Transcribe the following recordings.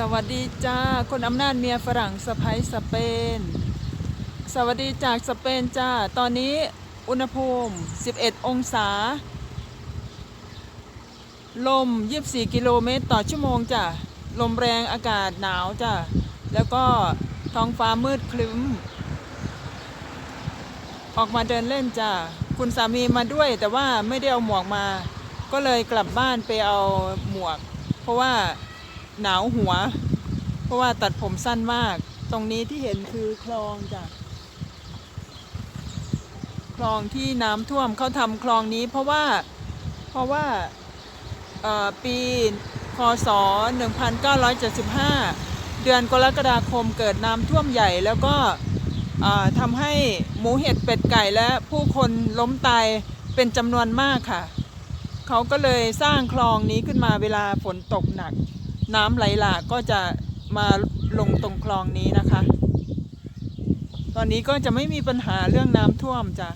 สวัสดีจ้า คนอำนาจเมียฝรั่งสะพ้ยสเปน สวัสดีจากสเปนจ้า ตอนนี้อุณหภูมิ 11 องศา ลม 24 กิโลเมตรต่อชั่วโมงจ้ะลมแรงอากาศหนาวจ้ะแล้วก็ท้องฟ้ามืดครึ้ม ออกมาเดินเล่นจ้ะคุณสามีมาด้วยแต่ว่าไม่ได้เอาหมวกมา ก็เลยกลับบ้านไปเอาหมวก เพราะว่า หนาวหัว เพราะว่าตัดผมสั้นมาก ตรงนี้ที่เห็นคือคลองจ้ะคลองที่น้ำท่วมเขาทำคลองนี้เพราะว่าเพราะว่าเอ่อปีคศ 1975 เดือนกรกฎาคมเกิดน้ำท่วมใหญ่แล้วก็ทำให้หมูเห็ดเป็ดไก่และผู้คนล้มตายเป็นจำนวนมากค่ะ เขาก็เลยสร้างคลองนี้ขึ้นมาเวลาฝนตกหนัก น้ำไหลหลากก็จะมาลงตรงคลองนี้นะคะ ตอนนี้ก็จะไม่มีปัญหาเรื่องน้ำท่วมจ้ะ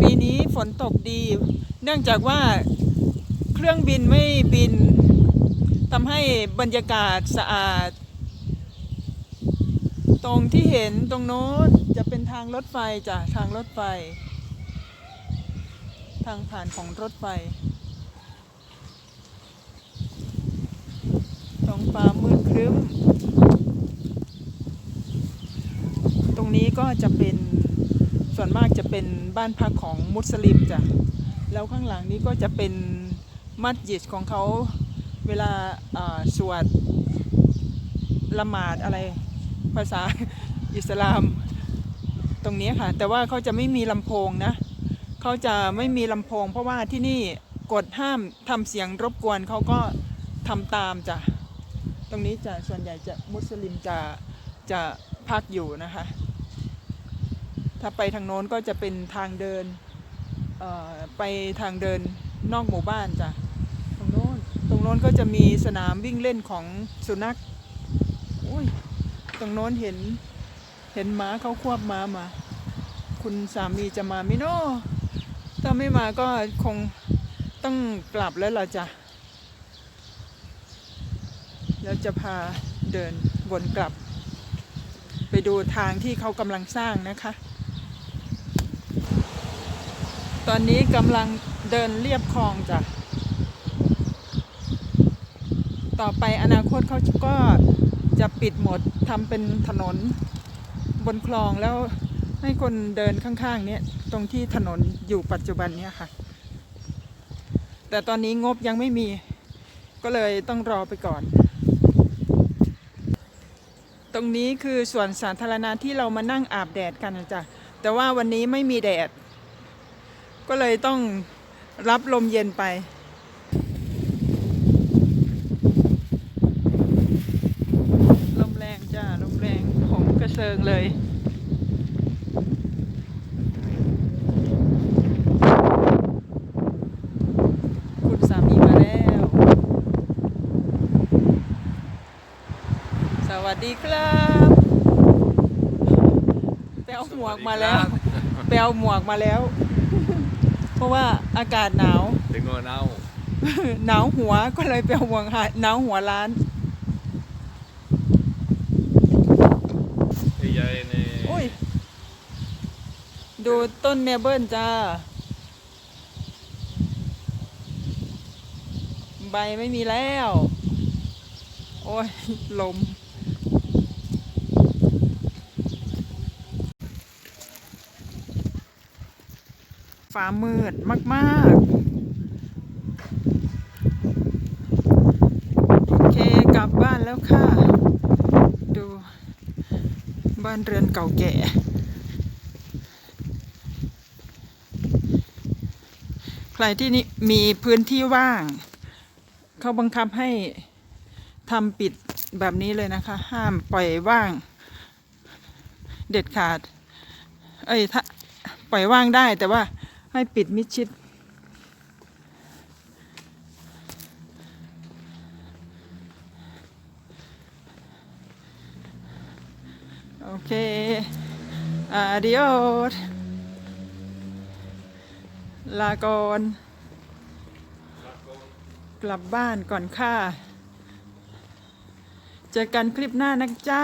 ปีนี้ฝนตกดี เนื่องจากว่าเครื่องบินไม่บินทำให้บรรยากาศสะอาด ตรงที่เห็นตรงโน้นจะเป็นทางรถไฟจ้ะ ทางรถไฟ ทางผ่านของรถไฟ ท้องฟ้ามืดครึ้ม ตรงนี้ก็จะเป็นส่วนมากจะเป็นบ้านพักของมุสลิมจ้ะ แล้วข้างหลังนี้ก็จะเป็นมัสยิดของเขาเวลาอ่าสวดละหมาดอะไรภาษาอิสลามตรงนี้ค่ะ แต่ว่าเขาจะไม่มีลำโพงนะเขาจะไม่มีลำโพง เพราะว่าที่นี่กฎห้ามทำเสียงรบกวนเขาก็ทำตามจ้ะ ตรงนี้จะส่วนใหญ่จะมุสลิมจะจะพักอยู่นะคะ ถ้าไปทางโน้นก็จะเป็นทางเดินไปทางเดินนอกหมู่บ้านจ้ะตรงโน้นตรงโน้นก็จะมีสนามวิ่งเล่นของสุนัขอุ้ยตรงโน้นเห็นเห็นหมาเขาควบม้ามา คุณสามีจะมาไหมิโนถ้าไม่มาก็คงต้องกลับแล้วล่ะจ้ะ แล้วจะพาเดินวนกลับ ไปดูทางที่เขากำลังสร้างนะคะ ตอนนี้กำลังเดินเรียบคลองจ้ะ ต่อไปอนาคตเขาก็จะปิดหมดทำเป็นถนนบนคลองแล้วให้คนเดินข้างๆ เนี้ยตรงที่ถนนอยู่ปัจจุบันเนี้ยค่ะ แต่ตอนนี้งบยังไม่มีก็เลยต้องรอไปก่อน ตรงนี้คือส่วนสาธารณะที่เรามานั่งอาบแดดกันนะจ๊ะแต่ว่าวันนี้ไม่มีแดด ก็เลยต้องรับลมเย็นไปลมแรงจ้าลมแรงผมกระเซิงเลย คุณสามีมาแล้ว ส วัสดีครับไปเอาหมวกมาแล้วไปเอาหมวกมาแล้ว เพราะว่าอากาศหนาว Tengo ganado. หนาวหัวก็เลยไปเอาหมวกหาหนาวหัวร้าน Ella viene. อุ้ยดูต้นเมเบิลจ้า ใบไม่มีแล้ว โอ้ย ลม ฟ้ามืดมากๆ โอเคกลับบ้านแล้วค่ะ ดูบ้านเรือนเก่าแก่ใครที่นี่มีพื้นที่ว่าง เขาบังคับให้ทำปิดแบบนี้เลยนะคะ ห้ามปล่อยว่าง เด็ดขาด เอ้ยถ้าปล่อยว่างได้แต่ว่า ให้ปิดมิดชิด โอเค adios ลาก่อนกลับบ้านก่อนค่ะ เจอกันคลิปหน้านะจ๊ะ